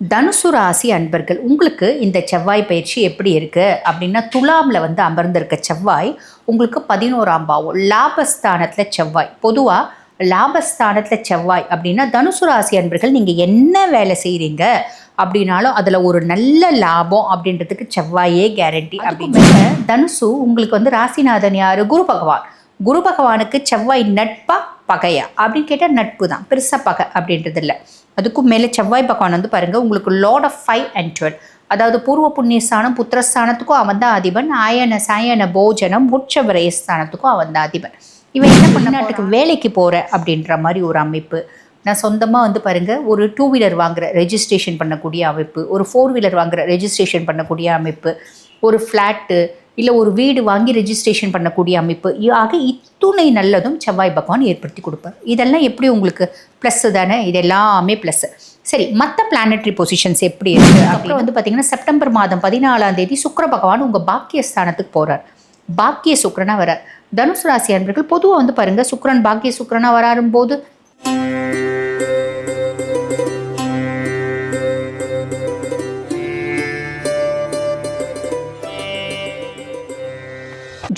தனுசு ராசி அன்பர்கள் உங்களுக்கு இந்த செவ்வாய் பயிற்சி எப்படி இருக்குது அப்படின்னா துலாமில் வந்து அமர்ந்திருக்க செவ்வாய் உங்களுக்கு பதினோராம் பாவம் லாபஸ்தானத்தில் செவ்வாய். பொதுவாக லாபஸ்தானத்தில் செவ்வாய் அப்படின்னா தனுசு ராசி அன்பர்கள் நீங்கள் என்ன வேலை செய்கிறீங்க அப்படின்னாலும் அதில் ஒரு நல்ல லாபம் அப்படின்றதுக்கு செவ்வாயே கேரண்டி அப்படின்னு தனுசு உங்களுக்கு வந்து ராசிநாதன் யார்? குரு பகவான். குரு பகவானுக்கு செவ்வாய் நட்பா பகையா அப்படின்னு கேட்டால் நட்பு தான் பெருசாக பகை அப்படின்றது இல்லை. அதுக்கும் மேலே செவ்வாய் பகவான் வந்து பாருங்கள் உங்களுக்கு lord of five and twelve அதாவது பூர்வ புண்ணியஸ்தானம் புத்திரஸ்தானத்துக்கும் அவன் தான் அதிபன். ஆயன சாயன போஜனம் உச்ச அவன் தான் அதிபன். இவன் என்ன பண்ண நாட்டுக்கு வேலைக்கு போகிற அப்படின்ற மாதிரி ஒரு அமைப்பு. நான் சொந்தமாக வந்து பாருங்கள் ஒரு டூ வீலர் வாங்குற ரெஜிஸ்ட்ரேஷன் பண்ணக்கூடிய அமைப்பு. ஒரு ஃபோர் வீலர் வாங்குற ரெஜிஸ்ட்ரேஷன் பண்ணக்கூடிய அமைப்பு. ஒரு ஃப்ளாட்டு இல்லை ஒரு வீடு வாங்கி ரெஜிஸ்ட்ரேஷன் பண்ணக்கூடிய அமைப்பு. ஆக இத்துணை நல்லதும் செவ்வாய் பகவான் ஏற்படுத்தி கொடுப்பார். இதெல்லாம் எப்படி உங்களுக்கு ப்ளஸ்ஸு தானே? இது எல்லாமே ப்ளஸ்ஸு சரி மற்ற பிளானட்டரி பொசிஷன்ஸ் எப்படி இருக்குது அப்புறம் வந்து பார்த்தீங்கன்னா செப்டம்பர் மாதம் பதினாலாம் தேதி சுக்கிர பகவான் உங்கள் பாக்கியஸ்தானத்துக்கு போகிறார் பாக்கிய சுக்கிரனா வரார். தனுசு ராசி அன்பர்கள் பொதுவாக வந்து பாருங்கள் சுக்கிரன் பாக்கிய சுக்கிரனா வராரும்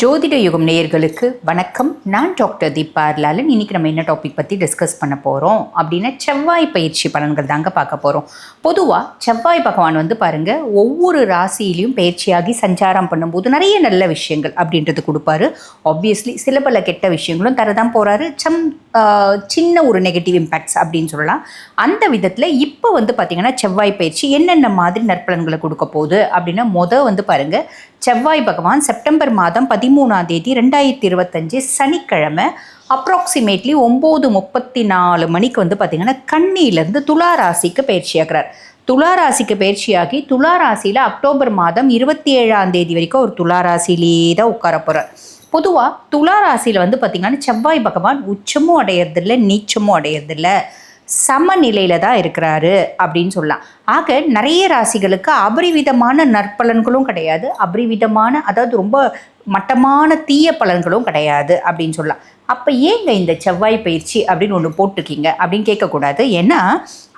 ஜோதிட யுகம் நேயர்களுக்கு வணக்கம். நான் டாக்டர் தீபா லாலன் இன்றைக்கி நம்ம என்ன டாபிக் பற்றி டிஸ்கஸ் பண்ண போகிறோம் அப்படின்னா செவ்வாய் பயிற்சி பலன்கள் தாங்க பார்க்க போகிறோம் பொதுவாக செவ்வாய் பகவான் வந்து பாருங்கள் ஒவ்வொரு ராசியிலையும் பயிற்சியாகி சஞ்சாரம் பண்ணும்போது நிறைய நல்ல விஷயங்கள் அப்படின்றது கொடுப்பாரு. ஆப்வியஸ்லி சில பல கெட்ட விஷயங்களும் தரதான் போகிறாரு சம் சின்ன ஒரு நெகட்டிவ் இம்பேக்ட்ஸ் அப்படின்னு சொல்லலாம். அந்த விதத்தில் இப்போ வந்து பார்த்திங்கன்னா செவ்வாய் பயிற்சி என்னென்ன மாதிரி நற்பலன்களை கொடுக்க போகுது அப்படின்னா மொதல் வந்து பாருங்கள் செவ்வாய் பகவான் செப்டம்பர் மாதம் பதிமூணாம் தேதி ரெண்டாயிரத்தி இருபத்தஞ்சு சனிக்கிழமை அப்ராக்சிமேட்லி ஒம்பது முப்பத்தி நாலு மணிக்கு வந்து பார்த்திங்கன்னா கண்ணியிலேருந்து துலா ராசிக்கு பயிற்சியாகிறார் துலா ராசிக்கு பயிற்சியாகி துலா ராசியில் அக்டோபர் மாதம் இருபத்தி ஏழாம் தேதி வரைக்கும் ஒரு துலா தான் உட்கார போகிறார் பொதுவாக துலா ராசியில் வந்து பார்த்திங்கன்னா செவ்வாய் பகவான் உச்சமும் அடையறதில்லை நீச்சமும் அடையறதில்லை. சமநிலையில் தான் இருக்கிறாரு அப்படின்னு சொல்லலாம். ஆக நிறைய ராசிகளுக்கு அபரிவிதமான நற்பலன்களும் கிடையாது. அபரிவிதமான அதாவது ரொம்ப மட்டமான தீய பலன்களும் கிடையாது அப்படின்னு சொல்லலாம். அப்போ ஏங்க இந்த செவ்வாய் பயிற்சி அப்படின்னு ஒன்று போட்டிருக்கீங்க அப்படின்னு கேட்கக்கூடாது. ஏன்னா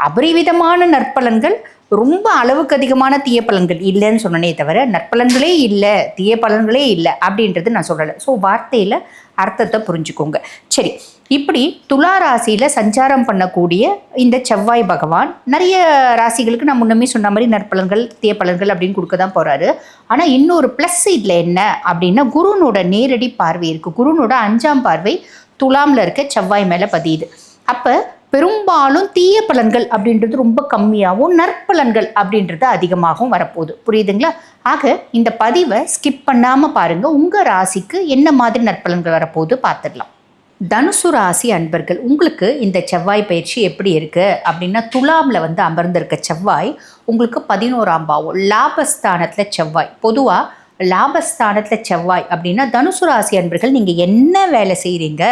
அபரிவிதமான நற்பலன்கள் ரொம்ப அளவுக்கு அதிகமான தீய பலன்கள் இல்லைன்னு சொன்னனே தவிர நற்பலன்களே இல்லை தீய பலன்களே இல்லை அப்படின்றது நான் சொல்லலை. ஸோ வார்த்தையில் அர்த்தத்தை புரிஞ்சுக்கோங்க. சரி இப்படி துலா ராசியில் சஞ்சாரம் பண்ணக்கூடிய இந்த செவ்வாய் பகவான் நிறைய ராசிகளுக்கு நான் முன்னமே சொன்ன மாதிரி நற்பலன்கள் தீய பலன்கள் அப்படின்னு கொடுக்க தான் போகிறாரு ஆனால் இன்னொரு ப்ளஸ் இதில் என்ன அப்படின்னா குருனோட நேரடி பார்வை இருக்குது குருனோட அஞ்சாம் பார்வை துலாமில் இருக்க செவ்வாய் மேலே பதியுது. அப்போ பெரும்பாலும் தீய பலன்கள் அப்படின்றது ரொம்ப கம்மியாகவும் நற்பலன்கள் அப்படின்றது அதிகமாகவும் வரப்போகுது. புரியுதுங்களா? ஆக இந்த பதிவை ஸ்கிப் பண்ணாமல் பாருங்கள் உங்கள் ராசிக்கு என்ன மாதிரி நற்பலன்கள் வரப்போகுது பார்த்துடலாம். தனுசு ராசி அன்பர்கள் உங்களுக்கு இந்த செவ்வாய் பயிற்சி எப்படி இருக்குது அப்படின்னா துலாமில் வந்து அமர்ந்திருக்க செவ்வாய் உங்களுக்கு பதினோராம் பாவம் லாபஸ்தானத்தில் செவ்வாய். பொதுவாக லாபஸ்தானத்தில் செவ்வாய் அப்படின்னா தனுசு ராசி அன்பர்கள் நீங்கள் என்ன வேலை செய்கிறீங்க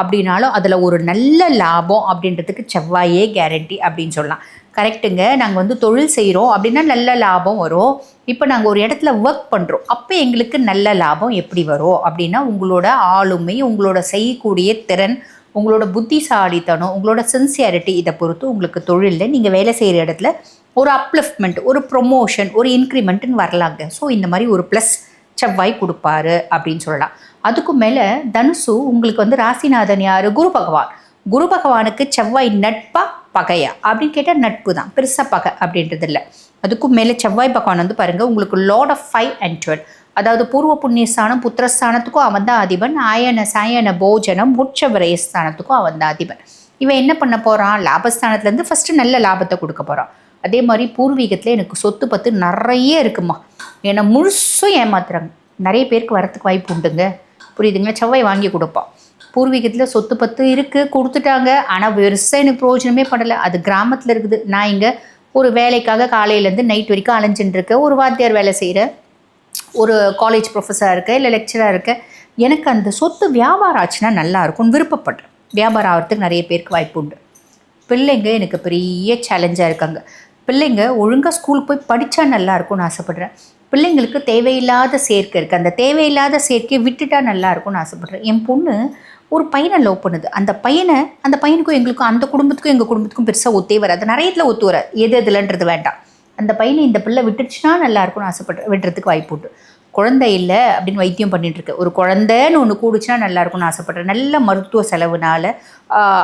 அப்படின்னாலும் அதில் ஒரு நல்ல லாபம் அப்படின்றதுக்கு செவ்வாயே கேரண்டி அப்படின்னு சொல்லலாம். கரெக்டுங்க நாங்கள் வந்து தொழில் செய்கிறோம் அப்படின்னா நல்ல லாபம் வரும். இப்போ நாங்கள் ஒரு இடத்துல ஒர்க் பண்ணுறோம் அப்போ எங்களுக்கு நல்ல லாபம் எப்படி வரும்? அப்படின்னா உங்களோட ஆளுமை உங்களோட செய்யக்கூடிய திறன் உங்களோட புத்திசாலித்தனம் உங்களோட சின்சியாரிட்டி இதை பொறுத்து உங்களுக்கு தொழிலில் நீங்கள் வேலை செய்கிற இடத்துல ஒரு அப்லிஃப்ட்மெண்ட் ஒரு ப்ரொமோஷன் ஒரு இன்க்ரிமெண்ட்டுன்னு வரலாங்க. ஸோ இந்த மாதிரி ஒரு ப்ளஸ் செவ்வாய் கொடுப்பாரு அப்படின்னு சொல்லலாம். அதுக்கும் மேலே தனுசு உங்களுக்கு வந்து ராசிநாதன் யார்? குரு பகவான். குரு பகவானுக்கு செவ்வாய் நட்பா பகையா? அப்படின்னு கேட்டால் நட்பு தான். பெருசாக பகை அப்படின்றது இல்லை. அதுக்கும் மேலே செவ்வாய் பகவான் வந்து பாருங்கள் உங்களுக்கு lord of five and twelve அதாவது பூர்வ புண்ணியஸ்தானம் புத்திரஸ்தானத்துக்கும் அவன் தான் அதிபன். ஆயன சாயன போஜனம் உச்ச விரயஸ்தானத்துக்கும் அவன் தான் அதிபன். இவன் என்ன பண்ண போகிறான் லாபஸ்தானத்துலேருந்து ஃபஸ்ட்டு நல்ல லாபத்தை கொடுக்க போகிறான் அதே மாதிரி பூர்வீகத்தில் எனக்கு சொத்து பத்து நிறைய இருக்குமா என்னை முழுசும் ஏமாத்துறாங்க. நிறைய பேருக்கு வரத்துக்கு வாய்ப்பு உண்டுங்க. புரியுதுங்களா? செவ்வாய் வாங்கி கொடுப்பான் பூர்வீகத்தில் சொத்து பத்து இருக்குது கொடுத்துட்டாங்க. ஆனால் பெருசாக எனக்கு பிரயோஜனமே படலை. அது கிராமத்தில் இருக்குது. நான் இங்கே ஒரு வேலைக்காக காலையிலேருந்து நைட் வரைக்கும் அலைஞ்சுட்டுருக்கேன் ஒரு வாத்தியார் வேலை செய்கிறேன் ஒரு காலேஜ் ப்ரொஃபஸராக இருக்கேன் இல்லை லெக்சராக இருக்கேன் எனக்கு அந்த சொத்து வியாபாரம் ஆச்சுன்னா நல்லா இருக்கும்னு விருப்பப்படுறேன். வியாபாரம் ஆகிறதுக்கு நிறைய பேருக்கு வாய்ப்பு உண்டு. பிள்ளைங்க எனக்கு பெரிய சேலஞ்சாக இருக்காங்க. பிள்ளைங்க ஒழுங்காக ஸ்கூல் போய் படித்தா நல்லாயிருக்கும்னு ஆசைப்பட்றேன். பிள்ளைங்களுக்கு தேவையில்லாத சேர்க்கை இருக்குது அந்த தேவையில்லாத சேர்க்கையை விட்டுட்டா நல்லாயிருக்கும்னு ஆசைப்பட்றேன். என் பொண்ணு ஒரு பையனை லவ் பண்ணுது. அந்த பையனை அந்த பையனுக்கும் எங்களுக்கும் அந்த குடும்பத்துக்கும் எங்கள் குடும்பத்துக்கும் பெருசாக ஒத்தே வராது. நிறைய இதில் ஒத்து வராது எது எதுலன்றது வேண்டாம். அந்த பையனை இந்த பிள்ளை விட்டுடுச்சுன்னா நல்லா இருக்கும்னு ஆசைப்பட்டு விடுறதுக்கு வாய்ப்பு உண்டு. குழந்தை இல்லை அப்படின்னு வைத்தியம் பண்ணிட்டு ஒரு குழந்தைன்னு ஒன்று கூடுச்சுன்னா நல்லாயிருக்கும்னு ஆசைப்பட்றேன். நல்ல மருத்துவ செலவுனால்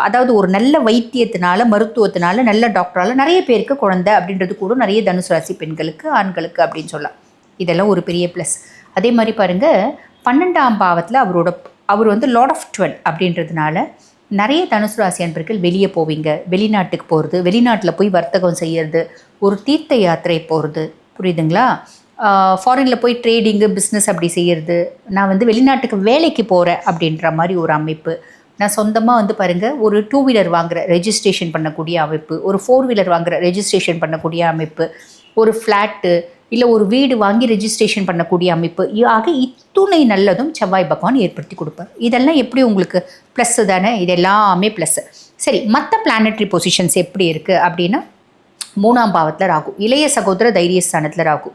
அதாவது ஒரு நல்ல வைத்தியத்தினால மருத்துவத்தினால நல்ல டாக்டரால் நிறைய பேருக்கு குழந்தை அப்படின்றது கூட நிறைய தனுசு ராசி பெண்களுக்கு ஆண்களுக்கு அப்படின்னு சொல்லலாம். இதெல்லாம் ஒரு பெரிய ப்ளஸ் அதே மாதிரி பாருங்கள் பன்னெண்டாம் பாவத்தில் அவரோட அவர் வந்து லார்ட் ஆஃப் டுவெல் அப்படின்றதுனால நிறைய தனுசு ராசி அன்பர்கள் வெளியே போவீங்க. வெளிநாட்டுக்கு போகிறது வெளிநாட்டில் போய் வர்த்தகம் செய்கிறது ஒரு தீர்த்த யாத்திரை போகிறது புரியுதுங்களா? ஃபாரினில் போய் ட்ரேடிங்கு பிஸ்னஸ் அப்படி செய்கிறது நான் வந்து வெளிநாட்டுக்கு வேலைக்கு போகிறேன் அப்படின்ற மாதிரி ஒரு அமைப்பு. நான் சொந்தமாக வந்து பாருங்கள் ஒரு டூ வீலர் வாங்குற ரெஜிஸ்ட்ரேஷன் பண்ணக்கூடிய அமைப்பு. ஒரு ஃபோர் வீலர் வாங்குற ரெஜிஸ்ட்ரேஷன் பண்ணக்கூடிய அமைப்பு. ஒரு ஃப்ளாட்டு இல்லை ஒரு வீடு வாங்கி ரெஜிஸ்ட்ரேஷன் பண்ணக்கூடிய அமைப்பு. ஆக இத்துணை நல்லதும் செவ்வாய் பகவான் ஏற்படுத்தி கொடுப்பார். இதெல்லாம் எப்படி உங்களுக்கு ப்ளஸ்ஸு தானே? இது எல்லாமே ப்ளஸ்ஸு சரி மற்ற பிளானட்ரி பொசிஷன்ஸ் எப்படி இருக்குது அப்படின்னா மூணாம் பாவத்தில் ராகு இளைய சகோதர தைரியஸ்தானத்தில் ராகு.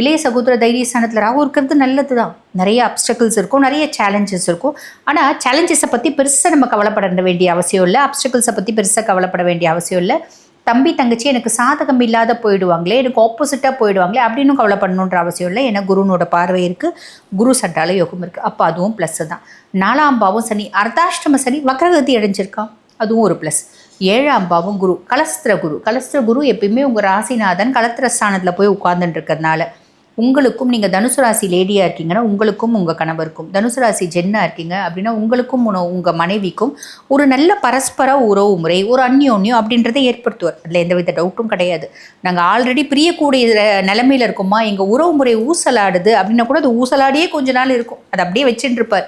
இளைய சகோதர தைரியஸ்தானத்தில் ராகு இருக்கிறது நல்லது தான் நிறைய அப்டக்கிள்ஸ் இருக்கும் நிறைய சேலஞ்சஸ் இருக்கும். ஆனால் சேலஞ்சஸை பற்றி பெருசாக நம்ம கவலைப்பட வேண்டிய அவசியம் இல்லை. அப்டக்கிள்ஸை பற்றி பெருசாக கவலைப்பட வேண்டிய அவசியம் இல்லை. தம்பி தங்கச்சி எனக்கு சாதகம் இல்லாத போயிடுவாங்களே எனக்கு ஆப்போசிட்டாக போயிடுவாங்களே அப்படின்னு கவலைப்படணுன்ற அவசியம் இல்லை. ஏன்னா குருனோட பார்வை இருக்குது குரு சட்டால யோகம் இருக்குது அப்போ அதுவும் ப்ளஸ்ஸு தான். நாலாம் பாவம் சனி அர்த்தாஷ்டம சனி வக்ரகதி அடைஞ்சிருக்கான் அதுவும் ஒரு ப்ளஸ் ஏழாம் பாவம் குரு கலஸ்திர குரு. கலஸ்திர குரு எப்பயுமே உங்கள் ராசிநாதன் கலத்திர ஸ்தானத்தில் போய் உட்கார்ந்துட்டு இருக்கிறதுனால. உங்களுக்கும் நீங்கள் தனுசு ராசி லேடியாக இருக்கீங்கன்னா உங்களுக்கும் உங்கள் கணவருக்கும் தனுசு ராசி ஜென்னாக இருக்கீங்க அப்படின்னா உங்களுக்கும் உங்கள் மனைவிக்கும் ஒரு நல்ல பரஸ்பர உறவு முறை ஒரு அந்யோன்யம் அப்படின்றத ஏற்படுத்துவார். அதில் எந்தவித டவுட்டும் கிடையாது. நாங்கள் ஆல்ரெடி பிரியக்கூடிய நிலமையில் இருக்கோமா? எங்கள் உறவு முறை ஊசலாடுது அப்படின்னா கூட அது ஊசலாடியே கொஞ்ச நாள் இருக்கும். அதை அப்படியே வச்சுட்டு இருப்பார்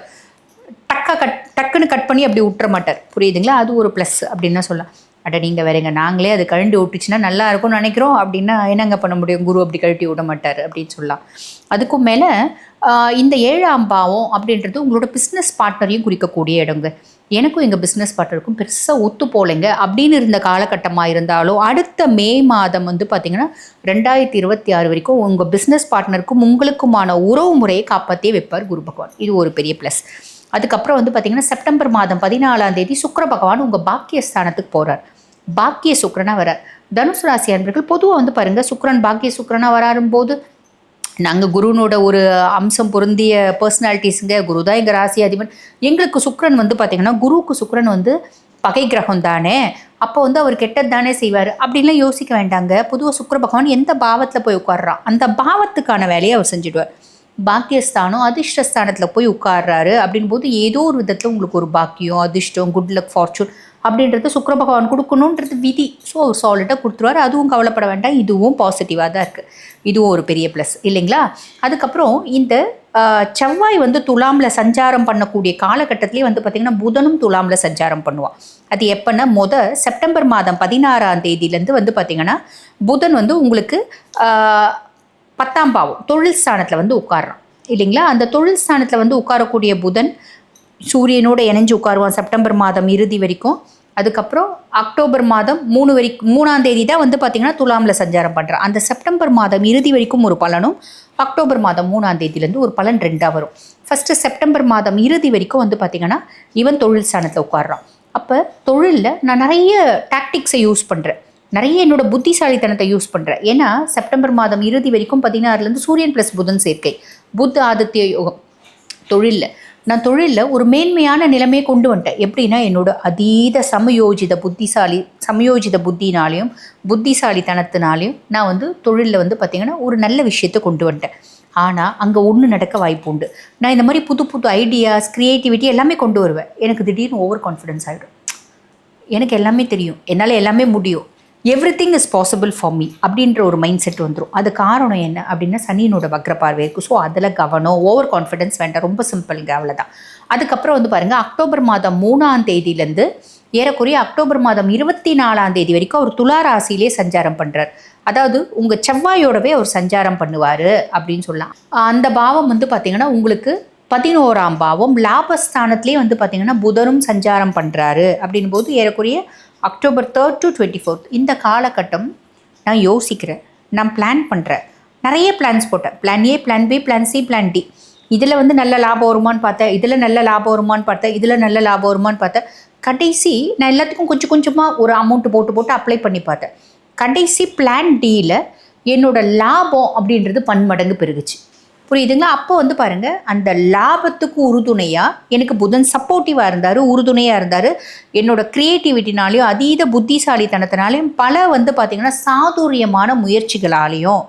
டக்கா கட் டக்குன்னு கட் பண்ணி அப்படி விட்டுற மாட்டார். புரியுதுங்களா? அது ஒரு ப்ளஸ் அப்படின்னு சொல்லலாம். அட நீங்கள் வேறங்க நாங்களே அது கழண்டி விட்டுச்சுன்னா நல்லா இருக்கும்னு நினைக்கிறோம். அப்படின்னா என்னங்க பண்ண முடியும்? குரு அப்படி கழட்டி விட மாட்டார் அப்படின்னு சொல்லலாம். அதுக்கும் மேலே இந்த ஏழாம் பாவம் அப்படின்றது உங்களோட பிஸ்னஸ் பார்ட்னரையும் குறிக்கக்கூடிய இடங்க. எனக்கும் எங்கள் பிஸ்னஸ் பார்ட்னருக்கும் பெருசாக ஒத்து போலைங்க அப்படின்னு இருந்த காலகட்டமாக இருந்தாலும் அடுத்த மே மாதம் வந்து பார்த்திங்கன்னா ரெண்டாயிரத்தி இருபத்தி ஆறு வரைக்கும் உங்கள் பிஸ்னஸ் பார்ட்னருக்கும் உங்களுக்குமான உறவு முறையை காப்பாற்றியே வைப்பார் குரு பகவான். இது ஒரு பெரிய ப்ளஸ் அதுக்கப்புறம் வந்து பார்த்தீங்கன்னா செப்டம்பர் மாதம் பதினாலாம் தேதி சுக்கர பகவான் உங்கள் பாக்கியஸ்தானத்துக்கு போகிறார் பாக்கிய சுக்கரனாக வரார். தனுசு ராசி அன்பர்கள் பொதுவாக வந்து பாருங்கள் சுக்கரன் பாக்கிய சுக்கரனாக வராரும்போது நாங்கள் குருனோட ஒரு அம்சம் பொருந்திய பர்சனாலிட்டிஸுங்க குரு தான் எங்கள் ராசி அதிபன். எங்களுக்கு சுக்கரன் வந்து பார்த்திங்கன்னா குருவுக்கு சுக்கரன் வந்து பகை கிரகம் தானே அப்போ வந்து அவர் கெட்டது தானே செய்வார். அப்படின்லாம் யோசிக்க வேண்டாங்க. பொதுவாக சுக்கர பகவான் எந்த பாவத்தில் போய் உட்காடுறான் அந்த பாவத்துக்கான வேலையை அவர் செஞ்சுடுவார். பாக்கியஸ்தானம் அதிர்ஷ்டஸ்தானத்தில் போய் உட்கார்றாரு. அப்படின் போது ஏதோ ஒரு விதத்தில் உங்களுக்கு ஒரு பாக்கியம் அதிர்ஷ்டம் குட் லக் ஃபார்ச்சூன் அப்படின்றது சுக்கர பகவான் கொடுக்கணுன்றது விதி. ஸோ அவர் சாலிட்டாக கொடுத்துருவாரு. அதுவும் கவலைப்பட வேண்டாம். இதுவும் பாசிட்டிவாக தான் இருக்குது இதுவும் ஒரு பெரிய ப்ளஸ் இல்லைங்களா? அதுக்கப்புறம் இந்த செவ்வாய் வந்து துலாமில் சஞ்சாரம் பண்ணக்கூடிய காலகட்டத்திலே வந்து பார்த்திங்கன்னா புதனும் துலாமில் சஞ்சாரம் பண்ணுவான். அது எப்போன்னா முத செப்டம்பர் மாதம் பதினாறாம் தேதியிலேருந்து வந்து பார்த்திங்கன்னா புதன் வந்து உங்களுக்கு பத்தாம் பாவம் தொழில் ஸ்தானத்தில் வந்து உட்கார்றான். இல்லைங்களா? அந்த தொழில் ஸ்தானத்தில் வந்து உட்காரக்கூடிய புதன் சூரியனோட இணைஞ்சு உட்காருவான். செப்டம்பர் மாதம் இறுதி வரைக்கும். அதுக்கப்புறம் அக்டோபர் மாதம் மூணு வரைக்கும் மூணாம் தேதி தான் வந்து பார்த்திங்கன்னா துலாமில் சஞ்சாரம் பண்ணுறேன் அந்த செப்டம்பர் மாதம் இறுதி வரைக்கும் ஒரு பலனும் அக்டோபர் மாதம் மூணாம் தேதியிலேருந்து ஒரு பலன் ரெண்டாக வரும். ஃபஸ்ட்டு செப்டம்பர் மாதம் இறுதி வரைக்கும் வந்து பார்த்திங்கன்னா இவன் தொழில் ஸ்தானத்தில் உட்காடுறான் அப்போ தொழிலில் நான் நிறைய டாக்டிக்ஸை யூஸ் பண்ணுறேன் நிறைய என்னோட புத்திசாலித்தனத்தை யூஸ் பண்ணுறேன் ஏன்னா செப்டம்பர் மாதம் இறுதி வரைக்கும் பதினாறுலேருந்து சூரியன் ப்ளஸ் புதன் சேர்க்கை. புத்த ஆதித்ய யோகம் தொழிலில். நான் தொழிலில் ஒரு மேன்மையான நிலைமையை கொண்டு வந்துட்டேன். எப்படின்னா என்னோட அதீத சமயோஜித புத்திசாலி சமயோஜித புத்தினாலையும் புத்திசாலித்தனத்தினாலையும் நான் வந்து தொழிலில் வந்து பார்த்திங்கன்னா ஒரு நல்ல விஷயத்தை கொண்டு வந்துட்டேன். ஆனால் அங்கே ஒன்று நடக்க வாய்ப்பு உண்டு. நான் இந்த மாதிரி புது புது ஐடியாஸ் க்ரியேட்டிவிட்டி எல்லாமே கொண்டு வருவேன். எனக்கு திடீர்னு ஓவர் கான்ஃபிடென்ஸ் ஆகிடும் எனக்கு எல்லாமே தெரியும். என்னால் எல்லாமே முடியும். Everything is possible for me அப்படின்ற ஒரு மைண்ட் செட் வந்துடும் அது காரணம் என்ன அப்படின்னா சனியினோட வக்ர பார்வை இருக்குது ஸோ அதில் கவனம் ஓவர் கான்ஃபிடென்ஸ் வேண்டாம். ரொம்ப சிம்பிளுங்க அவ்வளோதான் அதுக்கப்புறம் வந்து பாருங்கள் அக்டோபர் மாதம் மூணாம் தேதியிலேருந்து ஏறக்குறைய அக்டோபர் மாதம் இருபத்தி நாலாம் தேதி வரைக்கும் அவர் துலா ராசியிலே சஞ்சாரம் பண்ணுறார் அதாவது உங்கள் செவ்வாயோடவே அவர் சஞ்சாரம் பண்ணுவார் அப்படின்னு சொல்லலாம். அந்த பாவம் வந்து பார்த்திங்கன்னா உங்களுக்கு பதினோராம் பாவம் லாபஸ்தானத்திலே வந்து பார்த்திங்கன்னா புதனும் சஞ்சாரம் பண்ணுறாரு அப்படின் போது ஏறக்குறைய October third to twenty fourth இந்த காலகட்டம் நான் யோசிக்கிறேன். நான் பிளான் பண்ணுறேன் நிறைய பிளான்ஸ் போட்டேன். Plan A plan B plan C plan D இதில் வந்து நல்ல லாபம் வருமான்னு பார்த்தேன். இதில் நல்ல லாபம் வருமான்னு பார்த்தேன். இதில் நல்ல லாபம் வருமான்னு பார்த்தேன். கடைசி நான் எல்லாத்துக்கும் கொஞ்சம் கொஞ்சமாக ஒரு அமௌண்ட் போட்டு போட்டு அப்ளை பண்ணி பார்த்தேன். கடைசி பிளான் டியில் என்னோடய லாபம் அப்படின்றது பன்மடங்கு பெருகுச்சு. புரியுதுங்களா? அப்போ வந்து பாருங்க அந்த லாபத்துக்கு உறுதுணையாக எனக்கு புதன் சப்போர்ட்டிவாக இருந்தார் உறுதுணையாக இருந்தார். என்னோட க்ரியேட்டிவிட்டினாலையும் அதீத புத்திசாலித்தனத்தினாலையும் பல வந்து பார்த்திங்கன்னா சாதுரியமான முயற்சிகளாலையும்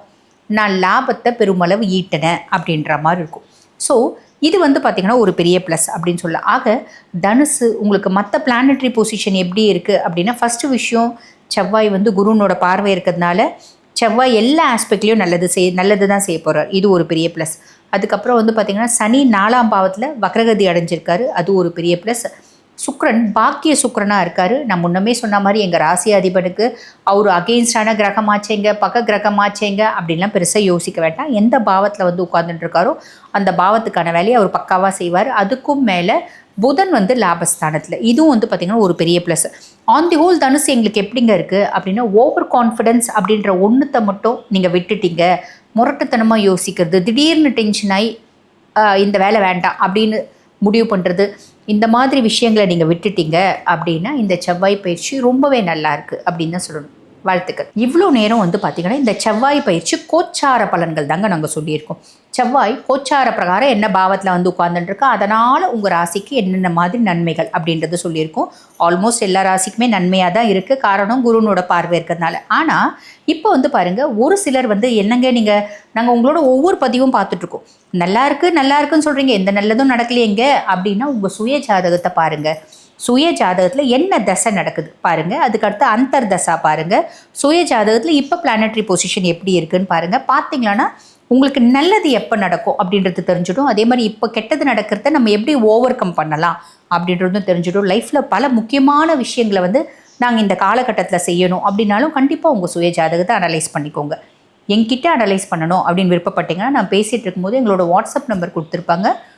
நான் லாபத்தை பெருமளவு ஈட்டினேன் அப்படின்ற மாதிரி இருக்கும். ஸோ இது வந்து பார்த்திங்கன்னா ஒரு பெரிய ப்ளஸ் அப்படின்னு சொல்ல. ஆக தனுசு உங்களுக்கு மற்ற பிளானட்ரி பொசிஷன் எப்படி இருக்குது அப்படின்னா ஃபஸ்ட்டு விஷயம் செவ்வாய் வந்து குருனோட பார்வை இருக்கிறதுனால செவ்வாய் எல்லா ஆஸ்பெக்ட்லேயும் நல்லது செய் நல்லது தான் செய்ய போகிறார் இது ஒரு பெரிய ப்ளஸ் அதுக்கப்புறம் வந்து பார்த்திங்கன்னா சனி நாலாம் பாவத்தில் வக்ரகதி அடைஞ்சிருக்காரு. அது ஒரு பெரிய ப்ளஸ் சுக்ரன் பாக்கிய சுக்ரனாக இருக்கார். நான் முன்னமே சொன்ன மாதிரி எங்கள் ராசி அதிபனுக்கு அவர் அகெயின்ஸ்டான கிரகமாச்சேங்க பக்க கிரகமாச்சேங்க அப்படின்லாம் பெருசாக யோசிக்க வேண்டாம். எந்த பாவத்தில் வந்து உட்காந்துட்டுருக்காரோ அந்த பாவத்துக்கான வேலையை அவர் பக்காவாக செய்வார். அதுக்கும் மேலே புதன் வந்து லாபஸ்தானத்தில். இதுவும் வந்து பார்த்திங்கன்னா ஒரு பெரிய ப்ளஸ் ஆன் தி ஹோல் தனுசு எங்களுக்கு எப்படிங்க இருக்குது அப்படின்னா ஓவர் கான்ஃபிடென்ஸ் அப்படின்ற ஒன்றுத்தை மட்டும் நீங்கள் விட்டுட்டீங்க. முரட்டுத்தனமாக யோசிக்கிறது திடீர்னு டென்ஷன் ஆகி இந்த வேலை வேண்டாம் அப்படின்னு முடிவு பண்ணுறது இந்த மாதிரி விஷயங்களை நீங்கள் விட்டுட்டீங்க அப்படின்னா இந்த செவ்வாய் பயிற்சி ரொம்பவே நல்லா இருக்குது அப்படின்னு தான் சொல்லணும். வாழ்த்துக்கள். இவ்வளோ நேரம் வந்து பார்த்திங்கன்னா இந்த செவ்வாய் பயிற்சி கோச்சார பலன்கள் தாங்க நாங்கள் சொல்லியிருக்கோம். செவ்வாய் கோச்சார பிரகாரம் என்ன பாவத்தில் வந்து உட்கார்ந்துட்டுருக்கு அதனால் உங்கள் ராசிக்கு என்னென்ன மாதிரி நன்மைகள் அப்படின்றது சொல்லியிருக்கோம். ஆல்மோஸ்ட் எல்லா ராசிக்குமே நன்மையாக தான் இருக்குது காரணம் குருனோட பார்வை இருக்கிறதுனால. ஆனால் இப்போ வந்து பாருங்கள் ஒரு சிலர் வந்து என்னங்க நீங்கள் நாங்கள் உங்களோட ஒவ்வொரு பதிவும் பார்த்துட்ருக்கோம் நல்லா இருக்குது நல்லா இருக்குன்னு சொல்கிறீங்க எந்த நல்லதும் நடக்கலையேங்க அப்படின்னா உங்கள் சுய ஜாதகத்தை பாருங்கள் சுய ஜாதகத்தில் என்ன தசை நடக்குது பாருங்கள் அதுக்கடுத்து அந்தர் தசா பாருங்கள் சுய ஜாதகத்தில் இப்போ பிளானட்ரி பொசிஷன் எப்படி இருக்குன்னு பாருங்கள் பார்த்தீங்களான்னா உங்களுக்கு நல்லது எப்போ நடக்கும் அப்படின்றது தெரிஞ்சிடும். அதே மாதிரி இப்போ கெட்டது நடக்கிறத நம்ம எப்படி ஓவர் கம் பண்ணலாம் அப்படின்றதும் தெரிஞ்சிடும். லைஃப்பில் பல முக்கியமான விஷயங்களை வந்து நாங்கள் இந்த காலகட்டத்தில் செய்யணும் அப்படின்னாலும் கண்டிப்பாக உங்கள் சுய ஜாதகத்தை அனலைஸ் பண்ணிக்கோங்க. எங்கிட்ட அனலைஸ் பண்ணணும் அப்படின்னு விருப்பப்பட்டீங்கன்னா நான் பேசிகிட்டு இருக்கும்போது எங்களோட வாட்ஸ்அப் நம்பர் கொடுத்துருப்பாங்க.